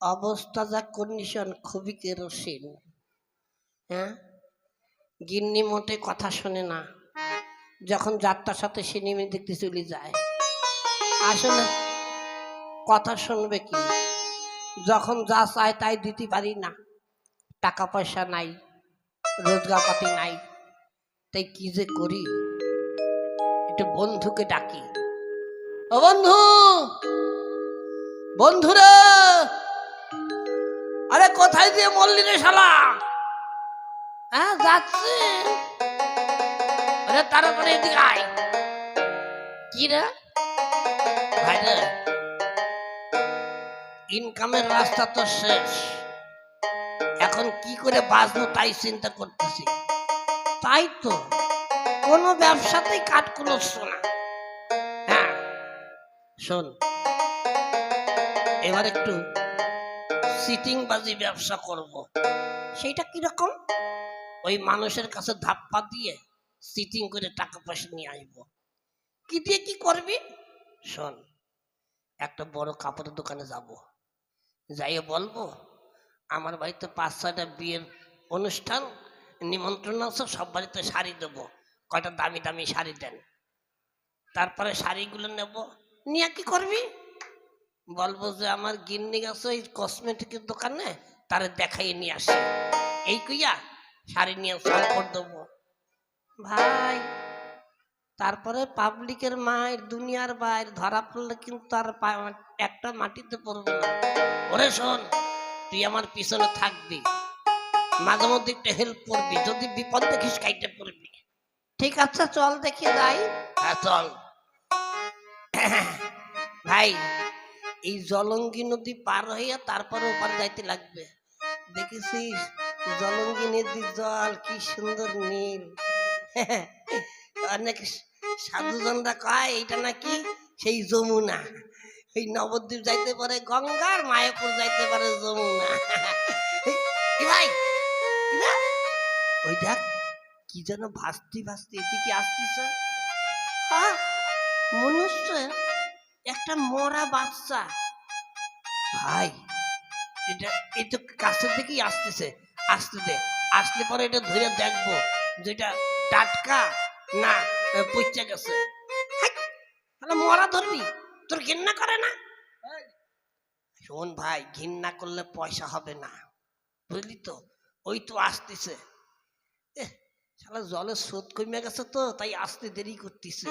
অবস্থা যা কন্ডিশন খুবই কেরোসিন হ্যাঁ? গিন্নি মোটে কথা শোনে না। যখন যাত্রার সাথে সিনেমা দেখতে চলে যায়। আসলে কথা শুনবে কি? যখন যা চায় তাই দিতে পারি না। টাকা পয়সা নাই রোজগার পাতি নাই। তাই কি যে করি? একটু বন্ধুকে ডাকি। ও বন্ধু! বন্ধুরে, আরে কোথায় দিয়ে মরলি রে শালা? হ্যাঁ যাচ্ছে। আরে তারপরে এদিকে আয়। কি রে? ভাই রে ইনকামের রাস্তা তো শেষ। এখন কি করে বাঁচবো তাই চিন্তা করতেছি। তাই তো, কোনো ব্যবসাতেই কাট কুলোচ্ছ না। হ্যাঁ শোন এবার একটু সিটিং বাজি ব্যবসা করব। সেইটা কীরকম ওই মানুষের কাছে ধাপ্পা দিয়ে সিটিং করে টাকা পয়সা নিয়ে আসব। কি দিয়ে কি করবি? শোন একটা বড় কাপড়ের দোকানে যাব। যাইয়ে বলব আমার বাড়িতে পাঁচ ছয়টা বিয়ের অনুষ্ঠান নিমন্ত্রণ আছে সব বাড়িতে শাড়ি দেবো। কয়টা দামি দামি শাড়ি দেন। তারপরে শাড়িগুলো নেব। নিয়ে কি করবি? বলব যে আমার গিন্নি গেছে ওই কসমেটিকের দোকানে তারে দেখাইয়ে নিয়ে আসি। এই কুইয়া শাড়ি নিয়ে সম্পদ দেবো। ভাই তারপরে পাবলিকের মায়ের দুনিয়ার বাইর ধরা পড়লে কিন্তু পা- একটা মাটিতে পড়বে না। ওরে শোন তুই আমার পিছনে থাকবি। মাঝে মধ্যে একটু হেল্প করবি যদি বিপদ দেখিস কাইটে পড়বি। ঠিক আছে চল দেখি যাই। হ্যাঁ চল। ভাই এই জলঙ্গি নদী পার হইয়া তারপরে ওপার যাইতে লাগবে। দেখেছিস? জলঙ্গি নদীর জল কি সুন্দর নীল। অনেক সাধুজনরা কয় এইটা নাকি সেই যমুনা। এই নবদ্বীপ যাইতে পারে গঙ্গার মায়াপুর যাইতে পারে যমুনা। ভাই এ না, ওই দেখ কি যেন ভাসতি ভাসতি এদিকে আসতেছে। হ্যাঁ মনে হচ্ছে একটা মরা বাচ্চা। ভাই, এটা এই কাছের দিকেই আসতেছে। আসতে দে। আসলে পরে এটা ধরে দেখব যেটা টাটকা না পচা গেছে। তাহলে মরা ধরবি? তোর করে না? শোন ভাই, ঘৃণা করলে পয়সা হবে না। বুঝলি তো? ওই তো আসতেছে। জলের স্রোত কমে গেছে তো, তাই আসতে দেরি করতেছে।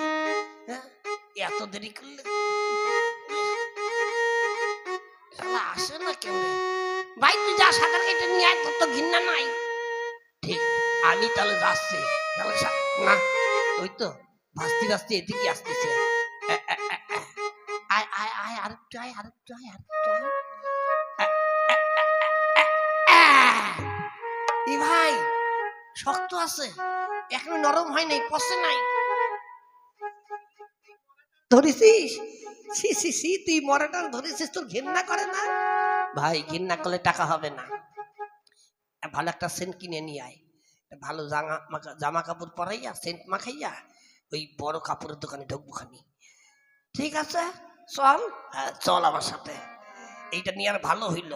হ্যাঁ এত দেরি করলে আসে না কেউ। ভাই, তুই যা সাঁতার কেটে নিয়ে আয়, তোর তো নাই। ঠিক, আমি তাহলে যাচ্ছি। না, ওই তো, ভাসতে ভাসতে এদিকে আসতেছে। আয় আয় আয় আয় আয় ভাই, শক্ত আছে। এখনও নরম হয় নাই, পচে নাই। ধরেছিস? সি সি তুই মরাটা ধরেছিস, তোর ঘেন্না করে না? ভাই ঘেন্না করলে টাকা হবে না। ভালো একটা সেন্ট কিনে নিয়ে আয়। ভালো জামা জামা কাপড় পরাইয়া, সেন্ট মাখাইয়া ওই বড় কাপড়ের দোকানে ঢুকবো খানি। ঠিক আছে? চল চল আমার সাথে। এইটা নিয়ে আর ভালো হইল।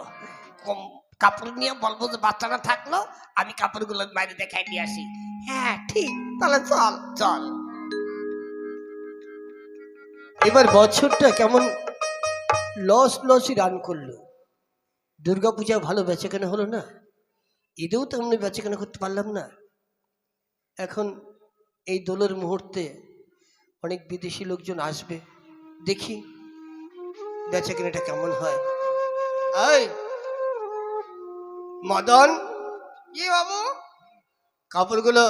কম কাপড় নিয়ে বলব যে বাচ্চাটা থাকল, আমি কাপড়গুলো বাইরে দেখাই নিয়ে আসি। হ্যাঁ ঠিক, তাহলে চল চল। এবার বছরটা কেমন লস লসই রান করল। দুর্গা পূজা ভালো বেচাকেনা হলো না। ঈদেও তেমনি বেচাকেনা করতে পারলাম না। এখন এই দোলের মুহূর্তে অনেক বিদেশি লোকজন আসবে। দেখি বেচাকেনাটা কেমন হয়। মদন। কি বাবু? কাপড়গুলো,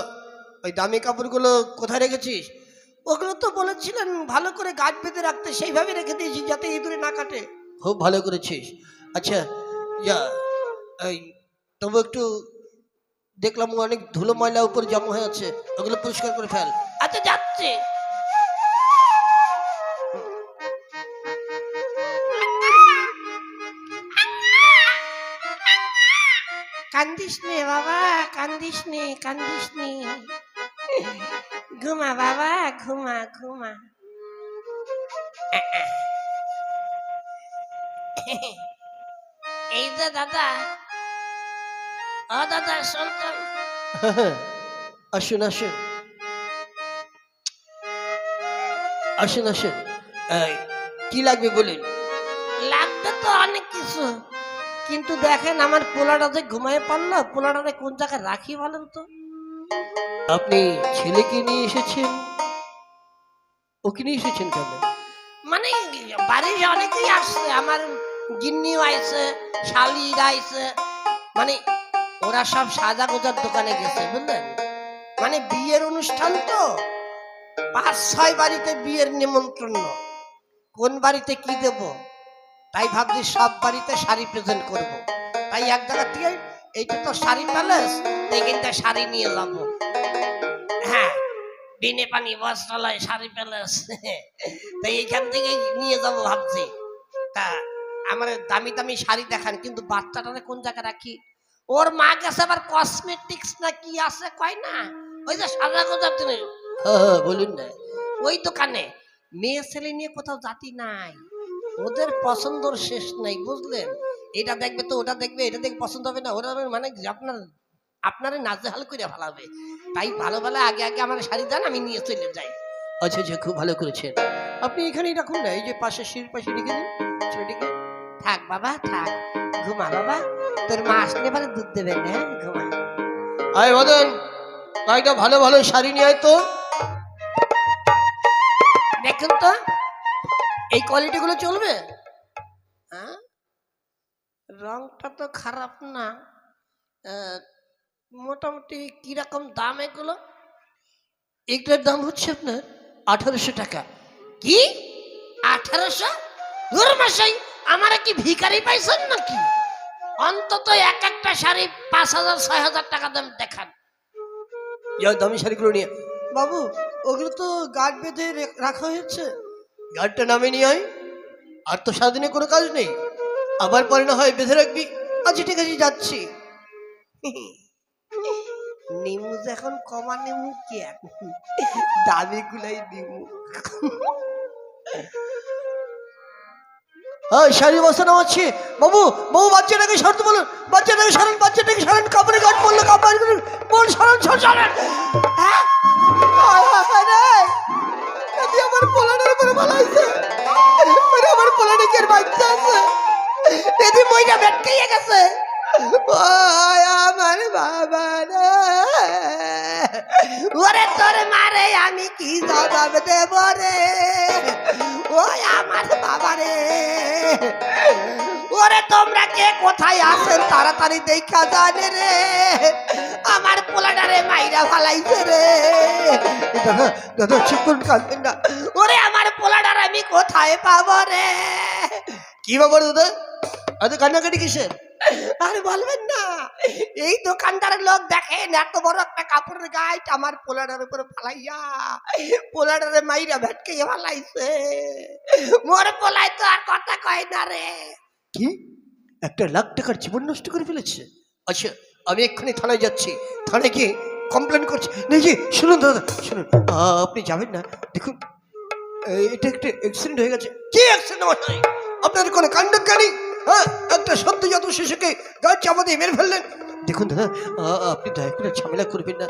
ওই দামি কাপড়গুলো কোথায় রেখেছিস? ওগুলো তো বলেছিলেন ভালো করে গাছ বেঁধে রাখতে সেইভাবে রেখে দিয়েছি যাতে ইঁদুরে না কাটে। খুব ভালো করেছিস। আচ্ছা যা এই তবু একটু দেখলাম অনেক ধুলো ময়লা উপর জমা হয়ে আছে ওগুলো পরিষ্কার করে ফেল। আচ্ছা যাচ্ছে। কান্দিস নে বাবা কান্দিস নে কান্দিস নে। ঘুমা বাবা ঘুমা ঘুমা এই যে দাদা ও দাদা শুনতাম আসুন। আসুন আসুন। আসুন কি লাগবে বলুন? লাগবে তো অনেক কিছু। কিন্তু দেখেন আমার পোলাটা যে ঘুমায় পড়ল পোলাটারে কোন জায়গায় রাখি বলেন তো? আপনি ছেলেকে নিয়ে এসেছেন? ওকে নিয়ে এসেছেন কেন? মানে বাড়ির অনেকেই আসছে, আমার গিন্নিও আইছে, শালিরা আইছে মানে ওরা সব সাজা গোজার দোকানে গেছে, বুঝলেন? মানে বিয়ের অনুষ্ঠান তো, পাঁচ, ছয় বাড়িতে বিয়ের নিমন্ত্রণ। কোন বাড়িতে কি দেব? তাই ভাবছি সব বাড়িতে শাড়ি প্রেজেন্ট করব। তাই এক জায়গা থেকে এইটা তো শাড়ি প্যালেস এইখানটা শাড়ি নিয়ে যাব। হ্যাঁ বিনে পানি, বস্ত্রালয়, শাড়ি প্যালেস। তাই এইখান থেকে নিয়ে যাব ভাবছি। তা আমার দামি দামি শাড়ি দেখান, কিন্তু বাচ্চাটারে কোন জায়গায় রাখি? ওর মা গেছে আবার কসমেটিক্স না কি আছে, কয় না? ওই যে জিনিস। হ্যাঁ হ্যাঁ বলুন না। ওই দোকানে মেয়ে ছেলে নিয়ে কোথাও জাতি নাই। ওদের পছন্দর শেষ নাই, বুঝলেন? এটা দেখবে তো, ওটা দেখবে, এটা দেখবে পছন্দ হবে না, ওরা মানে আপনার আপনারে নাজেহাল করে ফেলাবে। তাই ভালো ভালো আগে আগে আমার শাড়ি দেন, আমি নিয়ে চলে যাই। আচ্ছা আচ্ছা খুব ভালো করেছেন। আপনি এখানেই রাখুন না এই যে পাশে সিঁড়ির পাশে রেখে দিন ছেলেটিকে থাক বাবা, থাক। ঘুমা বাবা, তোর মা আসলে পরে দুধ দেবেন হ্যাঁ? ঘুমা। আয় মদন কয়েকটা ভালো ভালো শাড়ি নিয়ে তো। দেখুন তো, এই কোয়ালিটিগুলো চলবে? হ্যাঁ? রংটা তো খারাপ না। মোটামুটি কীরকম দাম এগুলো? এগুলোর দাম হচ্ছে আপনার আঠারোশো টাকা। কি? আঠারোশো? ধর মাসাই আমার কি ভিখারি পাইছেন নাকি? অন্তত এক একটা শাড়ি পাঁচ হাজার ছয় হাজার টাকা দাম দেখান। যাও দামি শাড়িগুলো নিয়ে। বাবু ওগুলো তো গার্ড বেঁধে রাখা হয়েছে। গার্ডটা নামে নিয়ে আয়। আর তো সারাদিনে কোনো কাজ নেই। আবার পরে না হয় বেঁধে রাখবি। আচ্ছা ঠিক আছে যাচ্ছি। নিমু যখন কমা নিমু কি দামি গুলাই নিমু। শাড়ি বসানো আছে বাবু বাবু, বাচ্চাটাকে সরতে বলুন। বাচ্চাটাকে সরান বাচ্চাটাকে সরান। কাপড়ে গার্ড পরলো কাপড় বল সরান সর- সরান? আমার পোলানের উপরে ভালো আছে আমার পোলানে বাচ্চা আছে? এদি মইটা বেটকাইয়া গেছে। আমার বাবা রে। ওরে তোর মারে আমি কি জবাব দেব রে? ওই আমার বাবা রে। ওরে তোমরা কে কোথায় আছেন তাড়াতাড়ি দেখা জানে রে। আমার পোলাডারে মাইরা ফালাইছে রে। দাদা করুন, কাঁদবেন না। ওরে আমার পোলাডার আমি কোথায় পাবো রে? কি ব্যাপার দাদা? এত কান্নাকাটি কিসের? আর বলবেন না, এই দোকানদারের লোক দেখেন, এত বড় একটা কাপড়ের গাইট আমার পোলাডার উপরে ফালাইয়া পোলাডারে মাইরা ভেটকে ফালাইছে। মোর পোলাই তো আর কথা কয় না রে। কি? একটা লাখ টাকার জীবন নষ্ট করে ফেলেছে? আচ্ছা আমি এক্ষুনি থানায় যাচ্ছি। থানায় গিয়ে কমপ্লেন করছি। নেই জি শুনুন দাদা, শুনুন। আপনি যাবেন না? দেখুন এটা একটা অ্যাক্সিডেন্ট হয়ে গেছে। কি অ্যাক্সিডেন্ট আপনার কোনো কাণ্ড জ্ঞানী হ্যাঁ একটা সদ্যজাত শিশুকে গাছ চাপা দিয়ে মেরে ফেললেন। দেখুন দাদা আপনি দয়া করে ঝামেলা করবেন না।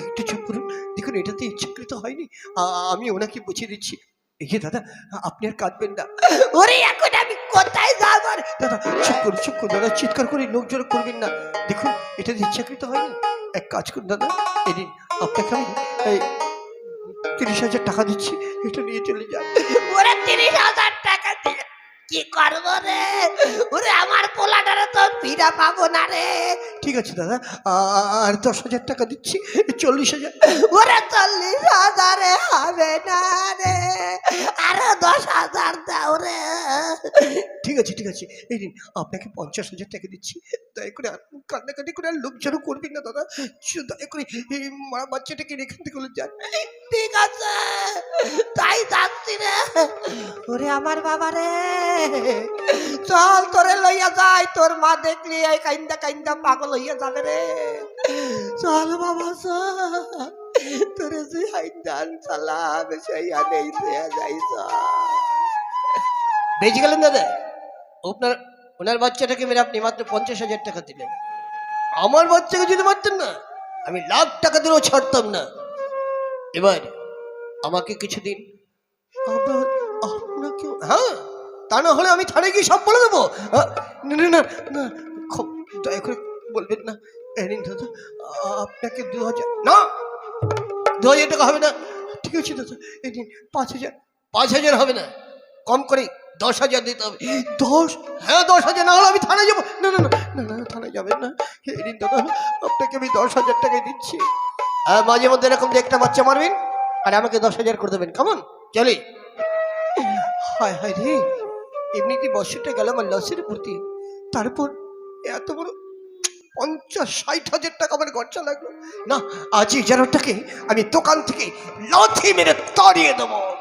একটু চুপ করুন। দেখুন এটাতে ইচ্ছাকৃত হয়নি। আমি ওনাকে বুঝিয়ে দিচ্ছি। এই যে দাদা আপনি আর কাঁদবেন না। ওরে এখন আমি কোথায় যাব? দাদা চুপ করুন চুপ করুন দাদা চিৎকার করে লোক জড়ো করবেন না। দেখুন এটা ইচ্ছাকৃত হয়নি। এক কাজ করুন দাদা এই নিন আপনাকে আমি এই তিরিশ হাজার টাকা দিচ্ছি। এটা নিয়ে চলে যান। ওরে তিরিশ হাজার টাকা দিয়ে কি করব রে? ওরে আমার পোলাটারে তো ফিরা পাবো না রে। ঠিক আছে দাদা আর দশ হাজার টাকা দিচ্ছি, চল্লিশ হাজার। ওরে চল্লিশ হাজারে হবে না রে, আরও দশ হাজার দাও রে। ঠিক আছে ঠিক আছে, এই নিন, আপনাকে পঞ্চাশ হাজার টাকা দিচ্ছি। দয়া করে কান্নাকাটি করে আর লোক জড়ো করবেন না দাদা দয়া করে এই মা, বাচ্চাটাকে এখান থেকে যান। ঠিক আছে, তাই যাচ্ছি রে। ওরে আমার বাবা রে, চল তোরে লইয়া যাই, তোর মা দেখলি, এই কাইন্দা কাইন্দা পাগল হইয়া যাবে রে। চল বাবা তোরে যে সালাম সেই আনেই দেয়া যাই বেঁচে গেলেন দাদা? আপনার, ওনার বাচ্চাটাকে মেরে আপনি মাত্র পঞ্চাশ হাজার টাকা দিলেন। আমার বাচ্চাকে যদি মারতেন না, আমি লাখ টাকা দিলেও ছাড়তাম না। এবার আমাকে কিছু দিন আবার আপনাকে হ্যাঁ? তা না হলে আমি থানায় গিয়ে সব বলে দেবো। না না না না, খুব দয়া করে বলবেন না এই নিন দাদা আপনাকে দু হাজার, না, দু হাজার টাকা হবে না। ঠিক আছে দাদা এই নিন পাঁচ হাজার পাঁচ হাজার হবে না। কম করে দশ হাজার দিতে হবে। দশ? হ্যাঁ দশ হাজার, না হলে আমি থানায় যাব। না না না না না, থানায় যাবেন না। এই নিন দাদা, আপনাকে আমি দশ হাজার টাকাই দিচ্ছি। আর মাঝে মধ্যে এরকম দিয়ে একটা বাচ্চা মারবেন, আর আমাকে দশ হাজার করে দেবেন। কেমন? চলি। হায় হায় রে, এমনিতে বছরটা গেল আমার লসের প্রতি। তারপর এত বড় পঞ্চাশ, ষাট হাজার টাকা আমার খরচা লাগল। না, আজই যেনটাকে আমি দোকান থেকে লাথি মেরে তাড়িয়ে দেবো।